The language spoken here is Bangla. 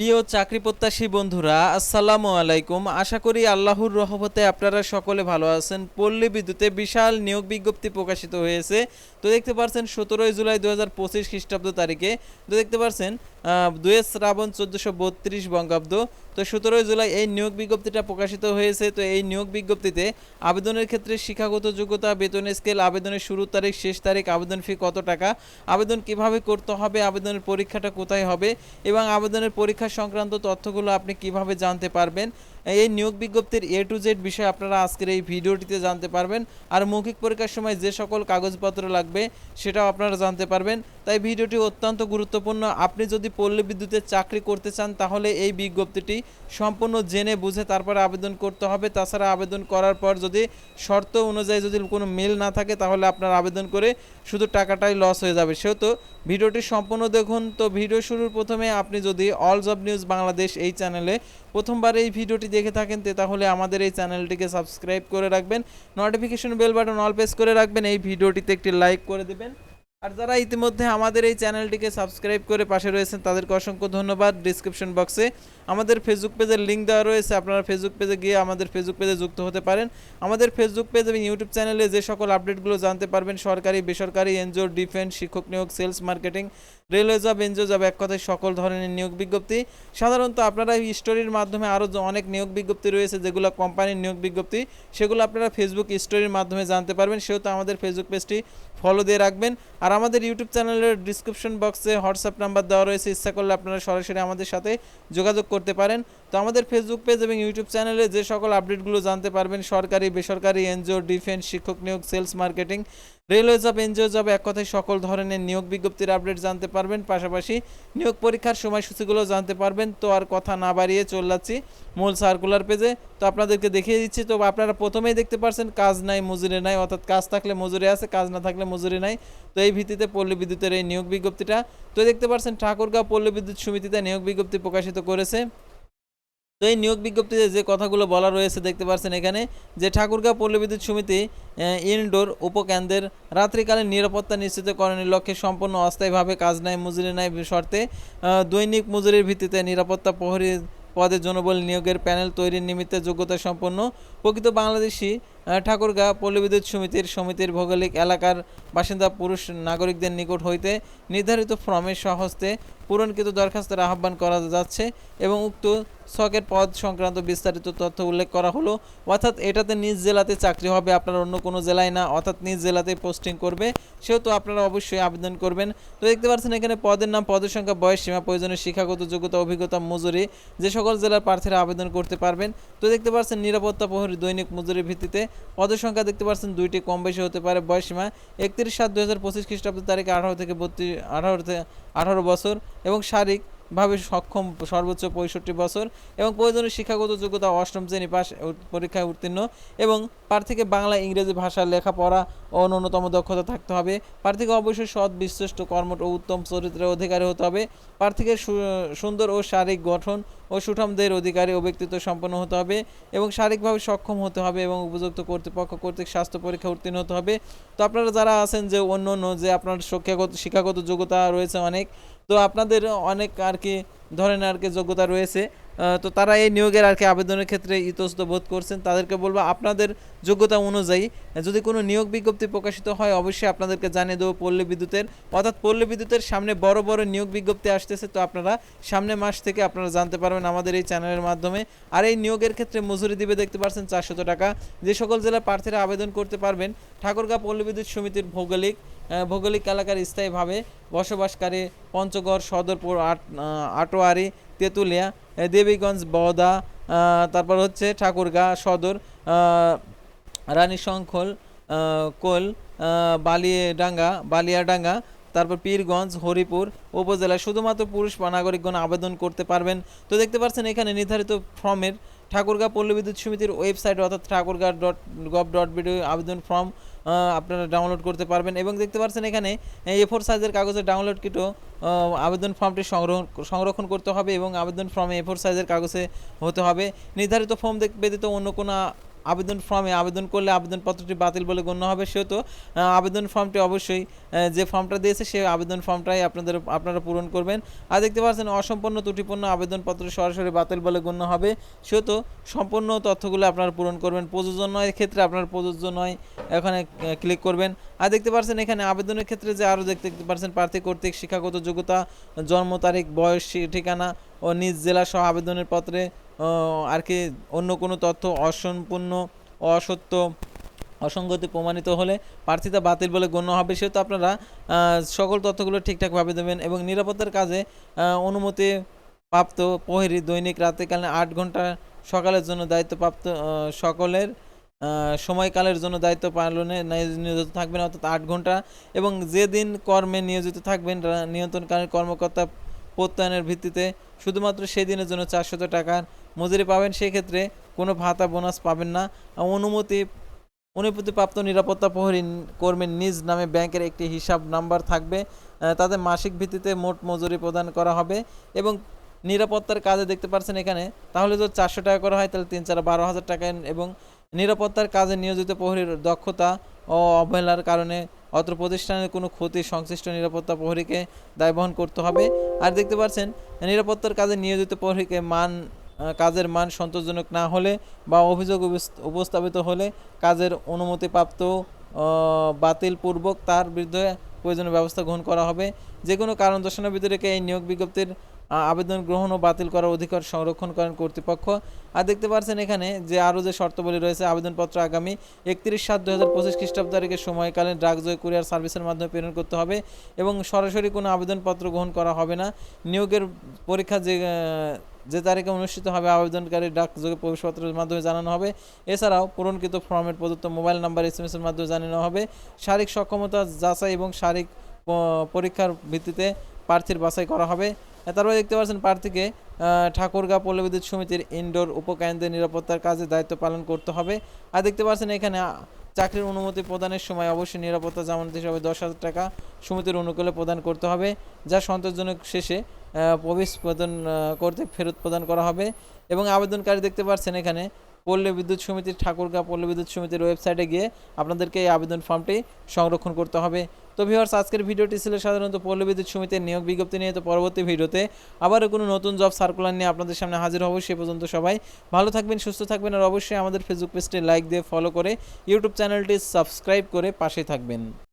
প্রিয় চাকরি প্রত্যাশী বন্ধুরা, আসসালামু আলাইকুম। আশা করি আল্লাহর রহমতে আপনারা সকলে ভালো আছেন। পল্লী বিদ্যুতে বিশাল নিয়োগ বিজ্ঞপ্তি প্রকাশিত হয়েছে। তো দেখতে পাচ্ছেন সতেরোই জুলাই দু হাজার পঁচিশ খ্রিস্টাব্দ তারিখে। তো দেখতে পাচ্ছেন দুয়ে শ্রাবণ চোদ্দোশো বত্রিশ বঙ্গাব্দ। তো সতেরোই জুলাই এই নিয়োগ বিজ্ঞপ্তিটা প্রকাশিত হয়েছে। তো এই নিয়োগ বিজ্ঞপ্তিতে আবেদনের ক্ষেত্রে শিক্ষাগত যোগ্যতা বেতন স্কেল আবেদনের শুরু তারিখ, শেষ তারিখ, আবেদন ফি কত টাকা, আবেদন কীভাবে করতে হবে, আবেদনের পরীক্ষাটা কোথায় হবে এবং আবেদনের পরীক্ষা সংক্রান্ত তথ্যগুলো আপনি কীভাবে জানতে পারবেন এই নিয়োগ বিজ্ঞপ্তির এ টু জেড বিষয়ে আপনারা আজকের এই ভিডিওটিতে জানতে পারবেন। আর মৌখিক পরীক্ষার সময় যে সকল কাগজপত্র লাগবে, সেটাও আপনারা জানতে পারবেন। তাই ভিডিওটি অত্যন্ত গুরুত্বপূর্ণ। আপনি যদি পল্লী বিদ্যুতের চাকরি করতে চান, তাহলে এই বিজ্ঞপ্তিটি সম্পূর্ণ জেনে বুঝে তারপরে আবেদন করতে হবে। তাছাড়া আবেদন করার পর যদি শর্ত অনুযায়ী যদি কোনো মিল না থাকে, তাহলে আপনার আবেদন করে শুধু টাকাটাই লস হয়ে যাবে। সেহেতু ভিডিওটি সম্পূর্ণ দেখুন। তো ভিডিও শুরুর প্রথমে আপনি যদি অল জব নিউজ বাংলাদেশ এই চ্যানেলে প্রথমবার এই ভিডিওটি দেখে থাকেন তাহলে আমাদের এই চ্যানেলটিকে সাবস্ক্রাইব করে রাখবেন notification bell button all press করে রাখবেন, এই ভিডিওটিতে একটি লাইক করে দেবেন। আর যারা ইতিমধ্যে আমাদের এই চ্যানেলটিকে সাবস্ক্রাইব করে পাশে রয়েছেন, তাদেরকে অসংখ্য ধন্যবাদ ডিসক্রিপশন বক্সে। আমাদের ফেসবুক পেজের লিঙ্ক দেওয়া রয়েছে, আপনারা ফেসবুক পেজে গিয়ে আমাদের ফেসবুক পেজে যুক্ত হতে পারেন। আমাদের ফেসবুক পেজ এবং ইউটিউব চ্যানেলে যে সকল আপডেটগুলো জানতে পারবেন, সরকারি, বেসরকারি এনজিও ডিফেন্স শিক্ষক নিয়োগ sales marketing railway job NGO job এক কথায় সকল ধরনের নিয়োগ বিজ্ঞপ্তি। সাধারণত আপনারা এই স্টোরির মাধ্যমে আরও অনেক নিয়োগ বিজ্ঞপ্তি রয়েছে, যেগুলো কোম্পানির নিয়োগ বিজ্ঞপ্তি, সেগুলো আপনারা ফেসবুক স্টোরির মাধ্যমে জানতে পারবেন। সেহেতু আমাদের ফেসবুক পেজটি ফলো দিয়ে রাখবেন। আর আমাদের ইউটিউব চ্যানেলের ডিসক্রিপশন বক্সে হোয়াটসঅ্যাপ নাম্বার দেওয়া রয়েছে। ইচ্ছা করলে আপনারা সরাসরি আমাদের সাথে যোগাযোগ করতে পারেন। তো আমাদের ফেসবুক পেজ এবং ইউটিউব চ্যানেলে যে সকল আপডেটগুলো জানতে পারবেন, সরকারি, বেসরকারি, এনজিও ডিফেন্স শিক্ষক নিয়োগ sales marketing railway job, NGO job, এক কথায় সকল ধরনের নিয়োগ বিজ্ঞপ্তির আপডেট জানতে পারবেন। পাশাপাশি নিয়োগ পরীক্ষার সময়সূচিগুলো জানতে পারবেন। তো আর কথা না বাড়িয়ে চলে যাচ্ছি মূল সার্কুলার পেজে তো আপনাদেরকে দেখিয়ে দিচ্ছি, তো আপনারা প্রথমেই দেখতে পারছেন, কাজ নাই, মজুরি নাই, অর্থাৎ কাজ থাকলে মজুরি আছে, কাজ না থাকলে মজুরি নাই। তো এই ভিত্তিতে পল্লী বিদ্যুতের এই নিয়োগ বিজ্ঞপ্তিটা। তো দেখতে পারছেন, ঠাকুরগাঁও পল্লী বিদ্যুৎ সমিতিতে নিয়োগ বিজ্ঞপ্তি প্রকাশিত করেছে। তো এই নিয়োগ বিজ্ঞপ্তিতে যে কথাগুলো বলা রয়েছে দেখতে পাচ্ছেন এখানে যে ঠাকুরগাঁও পল্লী বিদ্যুৎ সমিতি ইনডোর উপকেন্দ্রের রাত্রিকালীন নিরাপত্তা নিশ্চিতকরণের লক্ষ্যে সম্পূর্ণ অস্থায়ীভাবে কাজ নেয় মজুরি নেয় শর্তে দৈনিক মজুরির ভিত্তিতে নিরাপত্তা প্রহরী পদের জনবল নিয়োগের প্যানেল তৈরির নিমিত্তে যোগ্যতা সম্পন্ন প্রকৃত বাংলাদেশি ঠাকুরগাঁ পল্লী বিদ্যুৎ সমিতির সমিতির ভৌগোলিক এলাকার বাসিন্দা পুরুষ নাগরিকদের নিকট হইতে নির্ধারিত ফর্মের সহস্তে পূরণকৃত দরখাস্তের আহ্বান করা যাচ্ছে এবং উক্ত ছকের পদ সংক্রান্ত বিস্তারিত তথ্য উল্লেখ করা হলো। অর্থাৎ এটাতে নিজ জেলাতে চাকরি হবে, আপনার অন্য কোনো জেলায় না, অর্থাৎ নিজ জেলাতে পোস্টিং করবে, সেহেতু আপনারা অবশ্যই আবেদন করবেন। তো দেখতে পাচ্ছেন এখানে পদের নাম, পদের সংখ্যা, বয়স সীমা, প্রয়োজনীয় শিক্ষাগত যোগ্যতা, অভিজ্ঞতা, মজুরি, যে সকল জেলার প্রার্থীরা আবেদন করতে পারবেন। তো দেখতে পাচ্ছেন নিরাপত্তা প্রহরী দৈনিক মজুরির ভিত্তিতে পদের সংখ্যা দেখতে পাচ্ছেন, দুইটি কম বেশি হতে পারে বয়সীমা একত্রিশ সাত দুই হাজার পঁচিশ খ্রিস্টাব্দ তারিখে আঠারো থেকে বত্রিশ আঠারো থেকে আঠারো বছর এবং শারীরিক ভাবে সক্ষম সর্বোচ্চ পঁয়ষট্টি বছর এবং প্রয়োজনীয় শিক্ষাগত যোগ্যতা অষ্টম শ্রেণি উ- পরীক্ষায় উত্তীর্ণ এবং প্রার্থীকে বাংলা, ইংরেজি ভাষা লেখাপড়া ও ন্যূনতম দক্ষতা থাকতে হবে। প্রার্থীকে অবশ্যই সৎ, বিশ্বস্ত, কর্মঠ ও উত্তম চরিত্রের অধিকারী হতে হবে। প্রার্থীকে সুন্দর ও শারীরিক গঠন ও সুঠামদের অধিকারী ও ব্যক্তিত্ব সম্পন্ন হতে হবে এবং শারীরিকভাবে সক্ষম হতে হবে এবং উপযুক্ত কর্তৃপক্ষ কর্তৃক স্বাস্থ্য পরীক্ষা উত্তীর্ণ হতে হবে। তো আপনারা যারা আছেন যে অন্য অন্য যে আপনার শিক্ষাগত শিক্ষাগত যোগ্যতা রয়েছে অনেক তো আপনাদের অনেক আর কি ধরনের আর কি যোগ্যতা রয়েছে তো তারা এই নিয়োগের আর কি আবেদনের ক্ষেত্রে ইতস্ত বোধ করছেন। তাদেরকে বলব, আপনাদের যোগ্যতা অনুযায়ী যদি কোনো নিয়োগ বিজ্ঞপ্তি প্রকাশিত হয়, অবশ্যই আপনাদেরকে জানিয়ে দেবো পল্লী বিদ্যুতের। অর্থাৎ পল্লী বিদ্যুতের সামনে বড় বড় নিয়োগ বিজ্ঞপ্তি আসতেছে, তো আপনারা সামনে মাস থেকে আপনারা জানতে পারবেন আমাদের এই চ্যানেলের মাধ্যমে। আর এই নিয়োগের ক্ষেত্রে মজুরি দিবে দেখতে পাচ্ছেন চারশত টাকা। যে সকল জেলার প্রার্থীরা আবেদন করতে পারবেন, ঠাকুরগাঁ পল্লী বিদ্যুৎ সমিতির ভৌগোলিক ভৌগোলিক এলাকার স্থায়ীভাবে বসবাসকারী পঞ্চগড় সদরপুর আট আটোয়ারি তেঁতুলিয়া দেবীগঞ্জ বদা তারপর হচ্ছে ঠাকুরগাঁ সদর রানী শঙ্খল কোল আহ, বালিয়াডাঙ্গা তারপর পীরগঞ্জ হরিপুর উপজেলায় শুধুমাত্র পুরুষ বা নাগরিকগণ আবেদন করতে পারবেন। তো দেখতে পাচ্ছেন এখানে নির্ধারিত ফর্মের ঠাকুরগাঁ পল্লী বিদ্যুৎ সমিতির ওয়েবসাইট অর্থাৎ Thakurgaon dot gov dot BD আবেদন ফর্ম আপনারা ডাউনলোড করতে পারবেন। এবং দেখতে পাচ্ছেন এখানে এ ফোর সাইজের কাগজে ডাউনলোড কিটো আবেদন ফর্মটি সংগ্রহ সংরক্ষণ করতে হবে এবং আবেদন ফর্মে এ ফোর সাইজের কাগজে হতে হবে। নির্ধারিত ফর্ম দেখ ব্যতীত অন্য কোনো আবেদন ফর্মে আবেদন করলে আবেদনপত্রটি বাতিল বলে গণ্য হবে। সেহেতু আবেদন ফর্মটি অবশ্যই যে ফর্মটা দিয়েছে সেই আবেদন ফর্মটাই আপনাদের আপনারা পূরণ করবেন। আর দেখতে পাচ্ছেন, অসম্পূর্ণ ত্রুটিপূর্ণ আবেদনপত্র সরাসরি বাতিল বলে গণ্য হবে। সেহেতু, সম্পূর্ণ তথ্যগুলো আপনারা পূরণ করবেন। প্রযোজ্য নয় ক্ষেত্রে আপনার প্রযোজ্য নয়। এখানে ক্লিক করবেন। আর দেখতে পাচ্ছেন, এখানে আবেদনের ক্ষেত্রে যে আরও দেখতে পাচ্ছেন, প্রার্থী কর্তৃক শিক্ষাগত যোগ্যতা, জন্ম তারিখ, বয়স, ঠিকানা ও নিজ জেলা সহ আবেদনের পত্রে আর কি অন্য কোনো তথ্য অসম্পূর্ণ, অসত্য, অসঙ্গতি প্রমাণিত হলে প্রার্থিতা বাতিল বলে গণ্য হবে, সেহেতু আপনারা সকল তথ্যগুলো ঠিকঠাকভাবে দেবেন এবং নিরাপত্তার কাজে অনুমতি প্রাপ্ত প্রহরী দৈনিক রাত্রিকালীন আট ঘণ্টা সকালের জন্য দায়িত্বপ্রাপ্ত সকলের সময়কালের জন্য দায়িত্ব পালনে নিয়োজিত থাকবেন, অর্থাৎ আট ঘণ্টা এবং যেদিন কর্মে নিয়োজিত থাকবেন নিয়ন্ত্রণকারী কর্মকর্তা প্রত্যয়নের ভিত্তিতে শুধুমাত্র সেই দিনের জন্য চারশত টাকার মজুরি পাবেন, সেক্ষেত্রে কোনো ভাতা বোনাস পাবেন না। অনুমতি অনুমতিপ্রাপ্ত নিরাপত্তা প্রহরী কর্মীর নিজ নামে ব্যাংকের একটি হিসাব নাম্বার থাকবে তাদের মাসিক ভিত্তিতে মোট মজুরি প্রদান করা হবে এবং নিরাপত্তার কাজে দেখতে পাচ্ছেন এখানে, তাহলে যদি চারশো টাকা করা হয়, তাহলে তিন চার বারো হাজার টাকা এবং নিরাপত্তার কাজে নিয়োজিত প্রহরীর দক্ষতা ও অবহেলার কারণে অত্র প্রতিষ্ঠানের কোনো ক্ষতি সংশ্লিষ্ট নিরাপত্তা প্রহরীকে দায় বহন করতে হবে। আর দেখতে পাচ্ছেন, নিরাপত্তার কাজে নিয়োজিত প্রহরীকে মান কাজের মান সন্তোষজনক না হলে বা অভিযোগ উপস্থাপিত হলে কাজের অনুমতিপ্রাপ্ত বাতিলপূর্বক তার বিরুদ্ধে প্রয়োজনীয় ব্যবস্থা গ্রহণ করা হবে। যে কোনো কারণ দর্শানোর ভিতরে এই নিয়োগ বিজ্ঞপ্তির আবেদন গ্রহণ ও বাতিল করার অধিকার সংরক্ষণ করেন কর্তৃপক্ষ। আর দেখতে পাচ্ছেন এখানে যে আরও যে শর্তাবলী রয়েছে, আবেদনপত্র আগামী একত্রিশ সাত দু হাজার পঁচিশ খ্রিস্টাব্দ তারিখের সময়কালীন ডাকজয় কুরিয়ার সার্ভিসের মাধ্যমে প্রেরণ করতে হবে এবং সরাসরি কোনো আবেদনপত্র গ্রহণ করা হবে না। নিয়োগের পরীক্ষা যে যে তারিখে অনুষ্ঠিত হবে আবেদনকারী ডাকযোগে প্রবেশপত্রের মাধ্যমে জানানো হবে। এছাড়াও পূরণকৃত ফর্মের প্রদত্ত মোবাইল নাম্বার, এস এম এর মাধ্যমে জানানো হবে। শারীরিক সক্ষমতা যাচাই এবং শারীরিক পরীক্ষার ভিত্তিতে প্রার্থীর বাছাই করা হবে। তারপরে দেখতে পাচ্ছেন প্রার্থীকে ঠাকুরগাঁ পল্লী বিদ্যুৎ সমিতির ইনডোর উপকেন্দ্রের নিরাপত্তার কাজে দায়িত্ব পালন করতে হবে। আর দেখতে পাচ্ছেন এখানে চাকরির অনুমতি প্রদানের সময় অবশ্যই নিরাপত্তা জামানত হিসাবে দশ হাজার টাকা সমিতির অনুকূলে প্রদান করতে হবে, যা সন্তোষজনক শেষে প্রবেশ প্রদান করতে ফেরত প্রদান করা হবে। এবং আবেদনকারী দেখতে পাচ্ছেন এখানে পল্লী বিদ্যুৎ সমিতির ঠাকুরগাঁ পল্লী বিদ্যুৎ সমিতির ওয়েবসাইটে গিয়ে আপনাদেরকে এই আবেদন ফর্মটি সংরক্ষণ করতে হবে। তো ভিউয়ার্স আজকের ভিডিওটি ছিল সাধারণত পল্লী বিদ্যুৎ সমিতির নিয়োগ বিজ্ঞপ্তি নিয়ে। তো পরবর্তী ভিডিওতে আবারও কোনো নতুন জব সার্কুলার নিয়ে আপনাদের সামনে হাজির হব। সে পর্যন্ত সবাই ভালো থাকবেন, সুস্থ থাকবেন আর অবশ্যই আমাদের ফেসবুক পেজটি লাইক দিয়ে ফলো করে ইউটিউব চ্যানেলটি সাবস্ক্রাইব করে পাশে থাকবেন।